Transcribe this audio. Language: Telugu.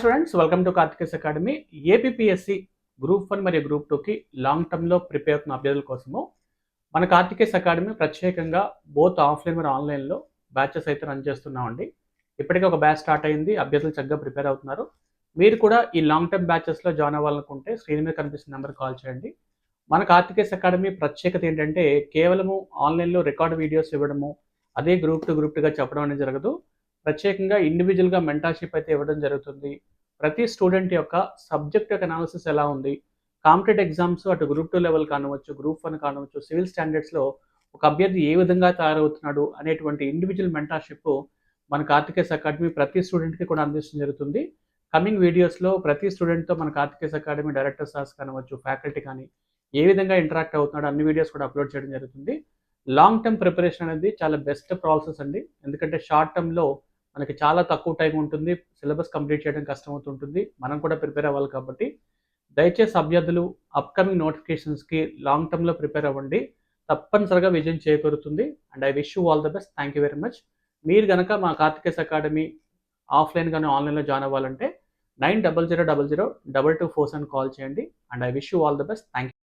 Students welcome to Karthikes academy. APSC group one మరియు గ్రూప్ టూకి లాంగ్ టర్మ్లో ప్రిపేర్ అవుతున్న అభ్యర్థుల కోసము మన కార్తికేస్ అకాడమీ ప్రత్యేకంగా బోత్ ఆఫ్లైన్ మరియు ఆన్లైన్లో బ్యాచెస్ అయితే రన్ చేస్తున్నామండి. ఇప్పటికే ఒక బ్యాచ్ స్టార్ట్ అయింది అభ్యర్థులు చక్కగా ప్రిపేర్ అవుతున్నారు. మీరు కూడా ఈ లాంగ్ టర్మ్ బ్యాచెస్లో జాయిన్ అవ్వాలనుకుంటే స్క్రీన్ మీద కనిపిస్తున్న నెంబర్ కాల్ చేయండి. మన కార్తికేస్ అకాడమీ ప్రత్యేకత ఏంటంటే కేవలము ఆన్లైన్లో రికార్డ్ వీడియోస్ ఇవ్వడము అదే గ్రూప్ టు గ్రూప్ టుగా చెప్పడం అనేది జరగదు. ప్రత్యేకంగా ఇండివిజువల్గా మెంటర్షిప్ అయితే ఇవ్వడం జరుగుతుంది. ప్రతి స్టూడెంట్ యొక్క సబ్జెక్ట్ యొక్క అనాలిసిస్ ఎలా ఉంది? కాంపిటేటివ్ ఎగ్జామ్స్ అటు గ్రూప్ టూ లెవెల్ కానివచ్చు గ్రూప్ వన్ కానివచ్చు సివిల్ స్టాండర్డ్స్లో ఒక అభ్యర్థి ఏ విధంగా తయారవుతున్నాడు అనేటువంటి ఇండివిజువల్ మెంటర్షిప్ మన కార్తికేస్ అకాడమీ ప్రతి స్టూడెంట్కి కూడా అందించడం జరుగుతుంది. కమింగ్ వీడియోస్లో ప్రతి స్టూడెంట్తో మన కార్తికేస్ అకాడమీ డైరెక్టర్ సార్స్ కానివచ్చు ఫ్యాకల్టీ కానీ ఏ విధంగా ఇంటరాక్ట్ అవుతున్నాడు అన్ని వీడియోస్ కూడా అప్లోడ్ చేయడం జరుగుతుంది. లాంగ్ టర్మ్ ప్రిపరేషన్ అనేది చాలా బెస్ట్ ప్రాసెస్ అండి. ఎందుకంటే షార్ట్ టర్మ్లో మనకి చాలా తక్కువ టైం ఉంటుంది. సిలబస్ కంప్లీట్ చేయడం కష్టం అవుతుంటుంది మనం కూడా ప్రిపేర్ అవ్వాలి కాబట్టి దయచేసి అభ్యర్థులు అప్కమింగ్ నోటిఫికేషన్స్కి లాంగ్ టర్మ్లో ప్రిపేర్ అవ్వండి. తప్పనిసరిగా విజయం చేకూరుతుంది. And I wish you all the best. Thank you very much. మీరు కనుక మా కార్తికేస్ అకాడమీ ఆఫ్లైన్ కానీ ఆన్లైన్లో జాయిన్ అవ్వాలంటే nine double zero double zero double two four seven call చేయండి. And I wish you all the best. Thank you.